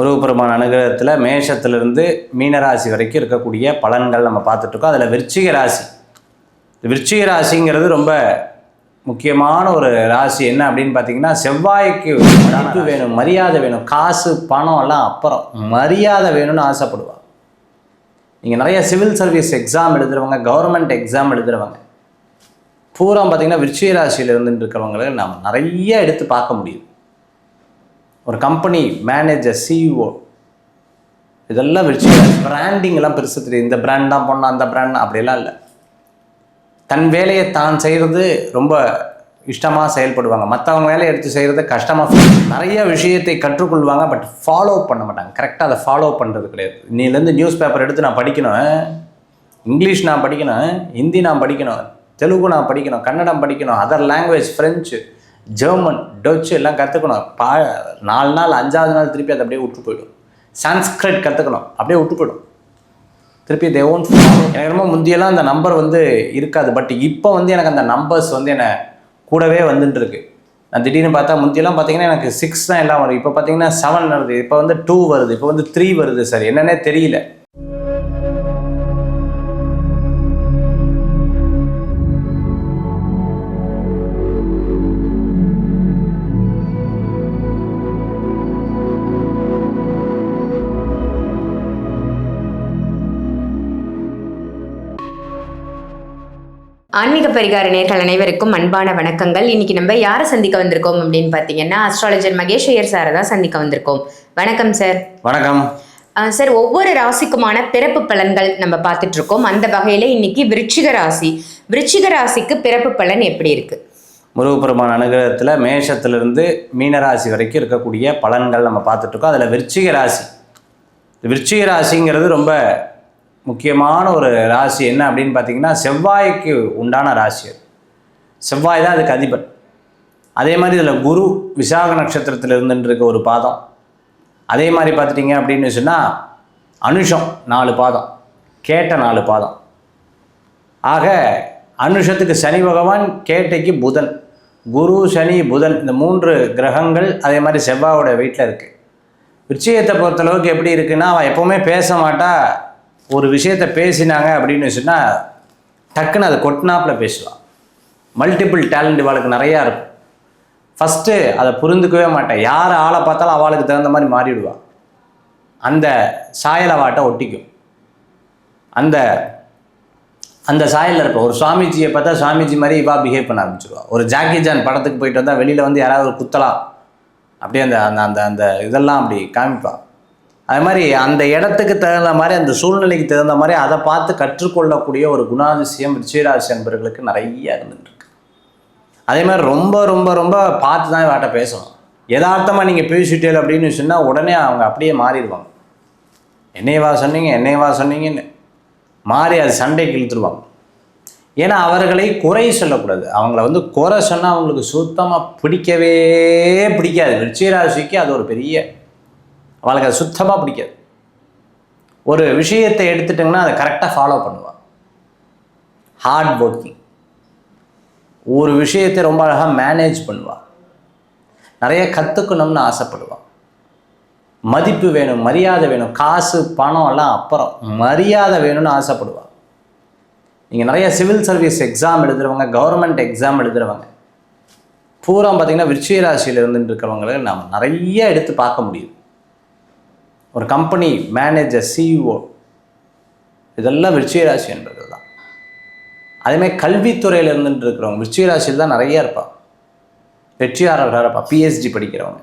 முருகப்பெருமான் அனுகிரகத்தில் மேஷத்திலிருந்து மீனராசி வரைக்கும் இருக்கக்கூடிய பலன்கள் நம்ம பார்த்துட்ருக்கோம். அதில் விருச்சிக ராசி. விருச்சிக ராசிங்கிறது ரொம்ப முக்கியமான ஒரு ராசி. என்ன அப்படின்னு பார்த்தீங்கன்னா செவ்வாய்க்கு மதிப்பு வேணும் மரியாதை வேணும் காசு பணம் எல்லாம் அப்புறம். மரியாதை வேணும்னு ஆசைப்படுவா நீங்கள் நிறைய சிவில் சர்வீஸ் எக்ஸாம் எழுதுறவங்க கவர்மெண்ட் எக்ஸாம் எழுதுறவங்க பூரா பார்த்தீங்கன்னா விருச்சிக ராசியில் இருந்துட்டு இருக்கிறவங்களை நம்ம நிறைய எடுத்து பார்க்க முடியும். ஒரு கம்பெனி மேனேஜர் சிஇஓ இதெல்லாம் வச்சு பிராண்டிங்லாம் பெருசு தெரியும் இந்த பிராண்ட் தான் பண்ணோம் அந்த பிராண்ட் அப்படிலாம் இல்லை. தன் வேலையை தான் செய்கிறது ரொம்ப இஷ்டமாக செயல்படுவாங்க. மற்றவங்க வேலையை எடுத்து செய்கிறது கஷ்டமாக நிறைய விஷயத்தை கற்றுக்கொள்வாங்க பட் ஃபாலோ பண்ண மாட்டாங்க. கரெக்டாக அதை ஃபாலோ பண்ணுறது கிடையாது. இன்னிலேருந்து நியூஸ் பேப்பர் எடுத்து நான் படிக்கணும். இங்கிலீஷ் நான் படிக்கணும். ஹிந்தி நான் படிக்கணும். தெலுங்கு நான் படிக்கணும். கன்னடம் படிக்கணும். Other language French German Dutch எல்லாம் கற்றுக்கணும் பா நாலு நாள் அஞ்சாவது நாள் திருப்பி அதை அப்படியே விட்டு போயிடும். சான்ஸ்கிரிட் கற்றுக்கணும் அப்படியே விட்டு போயிடும். திருப்பி தே ஓன் எனக்கு ரொம்ப முந்தியெல்லாம் அந்த நம்பர் வந்து இருக்காது. பட் இப்போ வந்து எனக்கு அந்த நம்பர்ஸ் வந்து என்னை கூடவே வந்துட்டு இருக்கு நான் திடீர்னு பார்த்தா முந்தியெல்லாம் பார்த்தீங்கன்னா எனக்கு சிக்ஸ் தான் எல்லாம் வரும். இப்போ பார்த்தீங்கன்னா செவன் வருது. இப்போ வந்து டூ வருது. இப்போ வந்து த்ரீ வருது சார் என்னன்னே தெரியல. ஆன்மீக பரிகார நேர்கள் அனைவருக்கும் அன்பான வணக்கங்கள். இன்னைக்கு நம்ம யாரை சந்திக்க வந்திருக்கோம் அப்படின்னு பார்த்தீங்கன்னா அஸ்ட்ராலஜர் மகேஷ் ஐயர் சாரை தான் சந்திக்க வந்திருக்கோம். வணக்கம் சார் வணக்கம். சார் ஒவ்வொரு ராசிக்குமான பிறப்பு பலன்கள் நம்ம பார்த்துட்டு இருக்கோம். அந்த வகையில இன்னைக்கு விருச்சிக ராசி. விருச்சிக ராசிக்கு பிறப்பு பலன் எப்படி இருக்கு? முருகப்பெருமான் அனுகிரகத்தில் மேஷத்திலிருந்து மீனராசி வரைக்கும் இருக்கக்கூடிய பலன்கள் நம்ம பார்த்துட்ருக்கோம் அதில் விருச்சிக ராசி. விருச்சிக ராசிங்கிறது ரொம்ப முக்கியமான ஒரு ராசி என்ன அப்படின்னு பார்த்தீங்கன்னா செவ்வாய்க்கு உண்டான ராசி அது. செவ்வாய் தான் அதுக்கு அதிபன் அதே மாதிரி இதில் குரு விசாக நட்சத்திரத்தில் இருந்துட்டுருக்க ஒரு பாதம். அதே மாதிரி பார்த்துட்டிங்க அப்படின்னு சொன்னால் அனுஷம் நாலு பாதம். கேட்ட நாலு பாதம். ஆக அனுஷத்துக்கு சனி பகவான் கேட்டைக்கு புதன். குரு சனி புதன் இந்த மூன்று கிரகங்கள் அதே மாதிரி செவ்வாயோட வீட்டில் இருக்குது விருச்சிகத்தை பொறுத்தளவுக்கு எப்படி இருக்குன்னா அவன் எப்போவுமே பேச மாட்டா. ஒரு விஷயத்த பேசினாங்க அப்படின்னு சொன்னால் டக்குன்னு அதை கொட்டினாப்பில் பேசுவான். மல்டிபிள் டேலண்ட் இவாளுக்கு நிறையா இருக்கும். ஃபஸ்ட்டு அதை புரிந்துக்கவே மாட்டேன். யார் ஆளை பார்த்தாலும் அவளுக்கு தகுந்த மாதிரி மாறிடுவான். அந்த சாயல் அவாட்டை ஒட்டிக்கும். அந்த அந்த சாயலில் இருப்ப ஒரு சுவாமிஜியை பார்த்தா சுவாமிஜி மாதிரி இவா பிஹேவ் பண்ண ஆரம்பிச்சிருவா. ஒரு ஜாக்கி ஜான் படத்துக்கு போயிட்டு வந்தால் வெளியில் வந்து யாராவது ஒரு குத்தலாம். அப்படியே அந்த அந்த அந்த அந்த இதெல்லாம் அப்படி காமிப்பான். அது மாதிரி அந்த இடத்துக்கு தகுந்த மாதிரி அந்த சூழ்நிலைக்கு தகுந்த மாதிரி அதை பார்த்து கற்றுக்கொள்ளக்கூடிய ஒரு குணாதிசயம் ரிச்சிராசி என்பவர்களுக்கு நிறைய இருந்துட்டு இருக்கு அதே மாதிரி ரொம்ப ரொம்ப ரொம்ப பார்த்து தான் வாட்ட பேசணும். யதார்த்தமாக நீங்கள் பேசிட்டீர்கள் அப்படின்னு சொன்னால் உடனே அவங்க அப்படியே மாறிடுவாங்க. என்னையவா சொன்னீங்க என்னையவா சொன்னீங்கன்னு மாறி அது சண்டைக்கு இழுத்துருவாங்க. ஏன்னா அவர்களை குறை சொல்லக்கூடாது. அவங்கள வந்து குறை சொன்னால் அவங்களுக்கு சுத்தமாக பிடிக்கவே பிடிக்காது. ரிச்சிராசிக்கு அது ஒரு பெரிய அவளுக்கு அது சுத்தமாக பிடிக்காது. ஒரு விஷயத்தை எடுத்துட்டிங்கன்னா அதை கரெக்டாக ஃபாலோ பண்ணுவாள் ஹார்ட் ஒர்க்கிங் ஒரு விஷயத்தை ரொம்ப அழகாக மேனேஜ் பண்ணுவாள் நிறைய கற்றுக்கணும்னு ஆசைப்படுவாள் மதிப்பு வேணும் மரியாதை வேணும் காசு பணம் எல்லாம் அப்புறம் மரியாதை வேணும்னு ஆசைப்படுவாள் நீங்கள் நிறைய சிவில் சர்வீஸ் எக்ஸாம் எழுதுறவங்க கவர்மெண்ட் எக்ஸாம் எழுதுறவங்க பூரா பார்த்தீங்கன்னா விருச்சிக ராசியில் இருந்துட்டு இருக்கிறவங்களை நாம் நிறைய எடுத்து பார்க்க முடியுது ஒரு கம்பெனி மேனேஜர் சிஇஓ இதெல்லாம் விருச்சிகராசி என்பது தான். அதேமாதிரி கல்வித்துறையில் இருந்துட்டு இருக்கிறவங்க விருச்சிகராசியில் தான் நிறைய இருப்பான் வெற்றியாளர்களாக இருப்பா. பிஹெச்டி படிக்கிறவங்க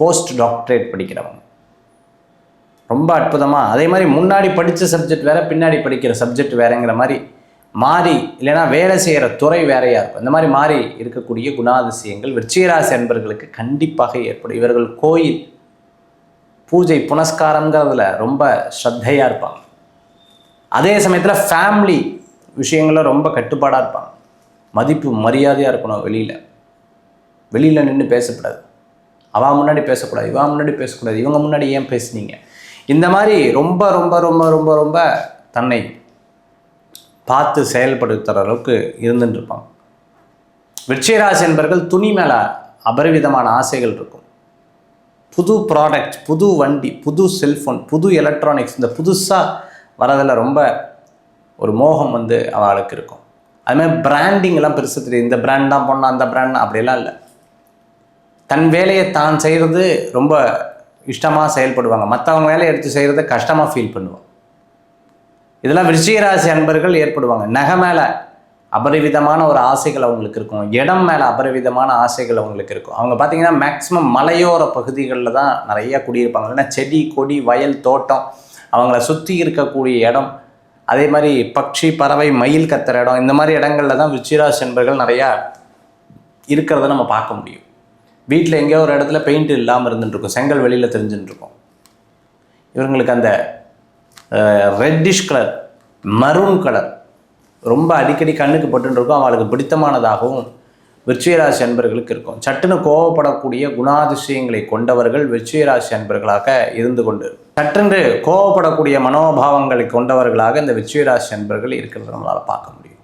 போஸ்ட் டாக்டரேட் படிக்கிறவங்க. ரொம்ப அற்புதமாக அதே மாதிரி முன்னாடி படித்த சப்ஜெக்ட் வேறு பின்னாடி படிக்கிற சப்ஜெக்ட் வேறுங்கிற மாதிரி மாறி இல்லைன்னா வேலை செய்கிற துறை வேறையாக இருக்கும். இந்த மாதிரி மாறி இருக்கக்கூடிய குணாதிசயங்கள் விருச்சிகராசி என்பர்களுக்கு கண்டிப்பாக ஏற்படும். இவர்கள் கோயில் பூஜை புனஸ்காரங்கிறதுல ரொம்ப ஸ்ரத்தையாக இருப்பாங்க அதே சமயத்தில் ஃபேமிலி விஷயங்களில் ரொம்ப கட்டுப்பாடாக இருப்பாங்க மதிப்பு மரியாதையாக இருக்கணும் வெளியில். வெளியில் நின்று பேசக்கூடாது. அவா முன்னாடி பேசக்கூடாது இவா முன்னாடி பேசக்கூடாது இவங்க முன்னாடி ஏன் பேசுனீங்க? இந்த மாதிரி ரொம்ப ரொம்ப ரொம்ப ரொம்ப ரொம்ப தன்னை பார்த்து செயல்படுத்துகிற அளவுக்கு இருந்துட்டு இருப்பாங்க விருச்சிகராசி என்பர்கள் துணி மேலே அபரிவிதமான ஆசைகள் இருக்கும். புது ப்ராடக்ட் புது வண்டி புது செல்ஃபோன் புது எலக்ட்ரானிக்ஸ் இந்த புதுசாக வரதில் ரொம்ப ஒரு மோகம் வந்து அவளுக்கு இருக்கும். அதுமாதிரி பிராண்டிங்லாம் பெருசு தெரியும் இந்த பிராண்ட் தான் பண்ணலாம் அந்த பிராண்ட் அப்படியெல்லாம் இல்லை. தன் வேலையை தான் செய்கிறது ரொம்ப இஷ்டமாக செயல்படுவாங்க. மற்றவங்க வேலையை எடுத்து செய்கிறத கஷ்டமாக ஃபீல் பண்ணுவாங்க. இதெல்லாம் விருச்சிகராசி அன்பர்கள் ஏற்படுவாங்க. நகை மேலே அபரிவிதமான ஒரு ஆசைகள் அவங்களுக்கு இருக்கும். இடம் மேலே அபரிவிதமான ஆசைகள் அவங்களுக்கு இருக்கும். அவங்க பார்த்திங்கன்னா மேக்ஸிமம் மலையோர பகுதிகளில் தான் நிறையா குடியிருப்பாங்க. இல்லைன்னா செடி கொடி வயல் தோட்டம் அவங்கள சுற்றி இருக்கக்கூடிய இடம். அதே மாதிரி பட்சி பறவை மயில் கத்துற இடம். இந்த மாதிரி இடங்களில் தான் விச்சிராஸ் என்பர்கள் நிறையா இருக்கிறத நம்ம பார்க்க முடியும். வீட்டில் எங்கேயோ ஒரு இடத்துல பெயிண்ட் இல்லாமல் இருந்துட்டுருக்கும் செங்கல் வெளியில் தெரிஞ்சுட்டுருக்கும் இவங்களுக்கு அந்த ரெட்டிஷ் கலர் மரூன் கலர் ரொம்ப அடிக்கடி கண்ணுக்கு பட்டுன்னு இருக்கும் அவளுக்கு பிடித்தமானதாகவும் விருச்சிகராசி அன்பர்களுக்கு இருக்கும். சட்டுன்னு கோவப்படக்கூடிய குணாதிசயங்களை கொண்டவர்கள் விருச்சிகராசி அன்பர்களாக இருந்து கொண்டு சட்டென்று கோவப்படக்கூடிய மனோபாவங்களை கொண்டவர்களாக இந்த விருச்சிகராசி அன்பர்கள் இருக்கிறத நம்மளால் பார்க்க முடியும்.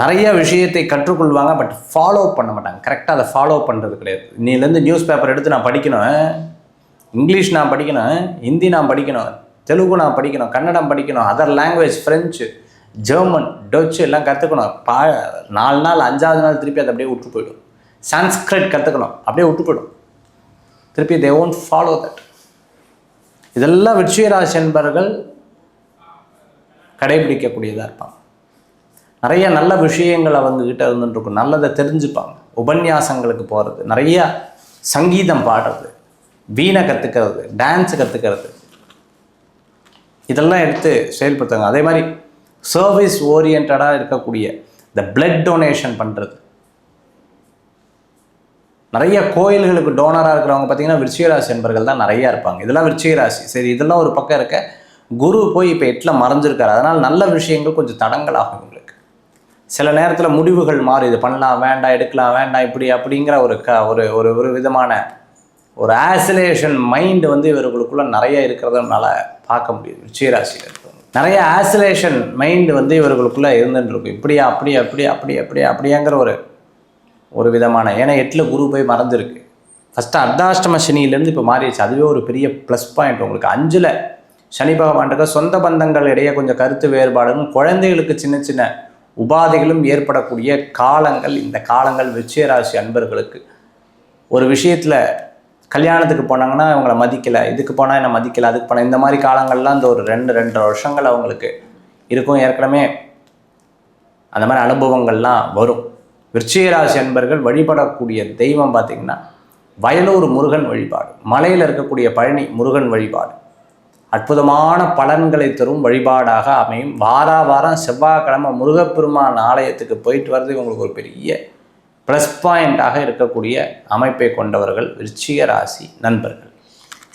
நிறைய விஷயத்தை கற்றுக்கொள்வாங்க பட் ஃபாலோ பண்ண மாட்டாங்க. கரெக்டாக அதை ஃபாலோ பண்ணுறது கிடையாது. இன்னிலேருந்து நியூஸ் பேப்பர் எடுத்து நான் படிக்கணும். இங்கிலீஷ் நான் படிக்கணும். ஹிந்தி நான் படிக்கணும். தெலுங்கு நான் படிக்கணும். கன்னடம் படிக்கணும். Other language French German Dutch எல்லாம் கற்றுக்கணும் பா நாலு நாள் அஞ்சாவது நாள் திருப்பி அதை அப்படியே விட்டு போயிடும். சான்ஸ்கிரிட் கற்றுக்கணும் அப்படியே விட்டு போயிடும். திருப்பி தே ஓன்ட் ஃபாலோ தட் இதெல்லாம் விட்சுயராஜ் என்பவர்கள் கடைபிடிக்கக்கூடியதாக இருப்பாங்க. நிறைய நல்ல விஷயங்கள் அவங்க கிட்டே இருக்கும் நல்லதை தெரிஞ்சுப்பாங்க. உபன்யாசங்களுக்கு போகிறது நிறைய சங்கீதம் பாடுறது. வீணை கற்றுக்கிறது டான்ஸ் கற்றுக்கிறது இதெல்லாம் எடுத்து செயல்படுத்துவாங்க. அதே மாதிரி சர்வீஸ் ஓரியன்டாக இருக்கக்கூடிய இந்த பிளட் டொனேஷன் பண்ணுறது நிறைய கோயில்களுக்கு டோனராக இருக்கிறவங்க பார்த்தீங்கன்னா விருச்சிகராசி என்பர்கள் தான் நிறையா இருப்பாங்க. இதெல்லாம் விருச்சிகராசி. சரி இதெல்லாம் ஒரு பக்கம் இருக்க குரு போய் இப்போ எட்டில் மறைஞ்சிருக்காரு. அதனால் நல்ல விஷயங்கள் கொஞ்சம் தடங்கலாகும் உங்களுக்கு சில நேரத்தில் முடிவுகள் மாறி இது பண்ணலாம் வேண்டாம் எடுக்கலாம் வேண்டாம் இப்படி அப்படிங்கிற ஒரு க ஒரு ஒரு ஒரு விதமான ஒரு ஆசிலேஷன் மைண்டு வந்து இவர்களுக்குள்ளே நிறைய இருக்கிறதுனால பார்க்க முடியுது. விருச்சிகராசியில் இருக்கவங்க நிறைய ஆசிலேஷன் மைண்டு வந்து இவர்களுக்குள்ளே இருந்துட்டு இருக்கும் இப்படியா அப்படி அப்படி அப்படி அப்படி அப்படியாங்கிற ஒரு ஒரு விதமான. ஏன்னா எட்டில் குரு போய் மறந்துருக்கு. ஃபஸ்ட்டு அர்த்தாஷ்டம சனியிலேருந்து இப்போ மாறிடுச்சு. அதுவே ஒரு பெரிய ப்ளஸ் பாயிண்ட் உங்களுக்கு. அஞ்சில் சனி பகவான் சொந்த பந்தங்கள் இடையே கொஞ்சம் கருத்து வேறுபாடுகளும் குழந்தைகளுக்கு சின்ன சின்ன உபாதைகளும் ஏற்படக்கூடிய காலங்கள் இந்த காலங்கள் விச்சயராசி அன்பர்களுக்கு. ஒரு விஷயத்தில் கல்யாணத்துக்கு போனாங்கன்னா அவங்கள மதிக்கலை இதுக்கு போனால் என்ன மதிக்கலை அதுக்கு போனால் இந்த மாதிரி காலங்கள்லாம் இந்த ஒரு ரெண்டு ரெண்டரை வருஷங்கள் அவங்களுக்கு இருக்கும். ஏற்கனவே அந்த மாதிரி அனுபவங்கள்லாம் வரும். விருச்சிகராசி அன்பர்கள் வழிபடக்கூடிய தெய்வம் பார்த்திங்கன்னா வயலூர் முருகன் வழிபாடு மலையில் இருக்கக்கூடிய பழனி முருகன் வழிபாடு. அற்புதமான பலன்களை தரும் வழிபாடாக அமையும். வார வாரம் செவ்வாய்க்கிழமை முருகப்பெருமான் ஆலயத்துக்கு போயிட்டு வர்றது இவங்களுக்கு ஒரு பெரிய ப்ளஸ் பாயிண்டாக இருக்கக்கூடிய அமைப்பை கொண்டவர்கள் விருச்சிக ராசி நண்பர்கள்.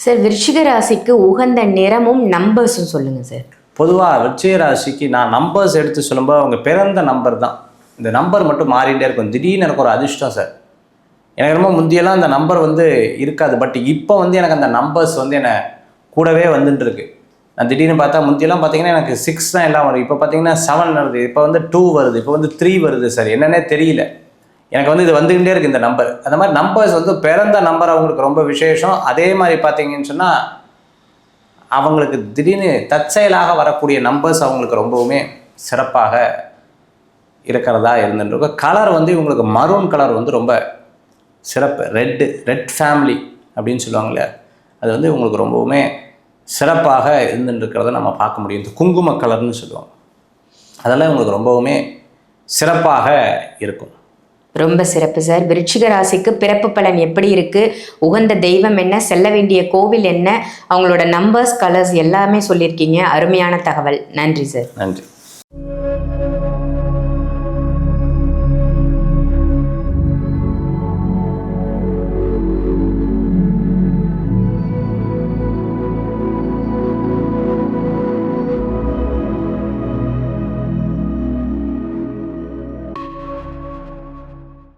சார் விருச்சிக ராசிக்கு உகந்த நிறமும் நம்பர்ஸும் சொல்லுங்க சார் பொதுவாக விருச்சிக ராசிக்கு நான் நம்பர்ஸ் எடுத்து சொல்லும்போது அவங்க பிறந்த நம்பர் தான். இந்த நம்பர் மட்டும் மாறிட்டே இருக்கும். திடீர்னு எனக்கு ஒரு அதிர்ஷ்டம் சார் எனக்கு ரொம்ப முந்தியெல்லாம் அந்த நம்பர் வந்து இருக்காது. பட் இப்போ வந்து எனக்கு அந்த நம்பர்ஸ் வந்து என்னை கூடவே வந்துட்டு இருக்கு நான் திடீர்னு பார்த்தா முந்தியெல்லாம் பார்த்தீங்கன்னா எனக்கு சிக்ஸ் தான் எல்லாம் வரும். இப்போ பார்த்தீங்கன்னா செவன் வருது. இப்போ வந்து டூ வருது. இப்போ வந்து த்ரீ வருது சார் என்னன்னே தெரியல. எனக்கு வந்து இது வந்துக்கிட்டே இருக்கு இந்த நம்பர் அந்த மாதிரி நம்பர்ஸ் வந்து பிறந்த நம்பர் அவங்களுக்கு ரொம்ப விசேஷம். அதே மாதிரி பார்த்தீங்கன்னு சொன்னால் அவங்களுக்கு திடீர்னு தற்செயலாக வரக்கூடிய நம்பர்ஸ் அவங்களுக்கு ரொம்பவுமே சிறப்பாக இருக்கிறதா இருந்துட்டு கலர் வந்து இவங்களுக்கு மரூன் கலர் வந்து ரொம்ப சிறப்பு. ரெட்டு ரெட் ஃபேமிலி அப்படின்னு சொல்லுவாங்களே அது வந்து இவங்களுக்கு ரொம்பவுமே சிறப்பாக இருந்துருக்கிறத நம்ம பார்க்க முடியும். இந்த குங்கும கலர்னு சொல்லுவோம் அதெல்லாம் இவங்களுக்கு ரொம்பவுமே சிறப்பாக இருக்கும். ரொம்ப சிறப்பு சார் விருச்சிக ராசிக்கு பிறப்பு பலன் எப்படி இருக்கு? உகந்த தெய்வம் என்ன? செல்ல வேண்டிய கோவில் என்ன? அவங்களோட நம்பர்ஸ் கலர்ஸ் எல்லாமே சொல்லியிருக்கீங்க. அருமையான தகவல். நன்றி சார் நன்றி.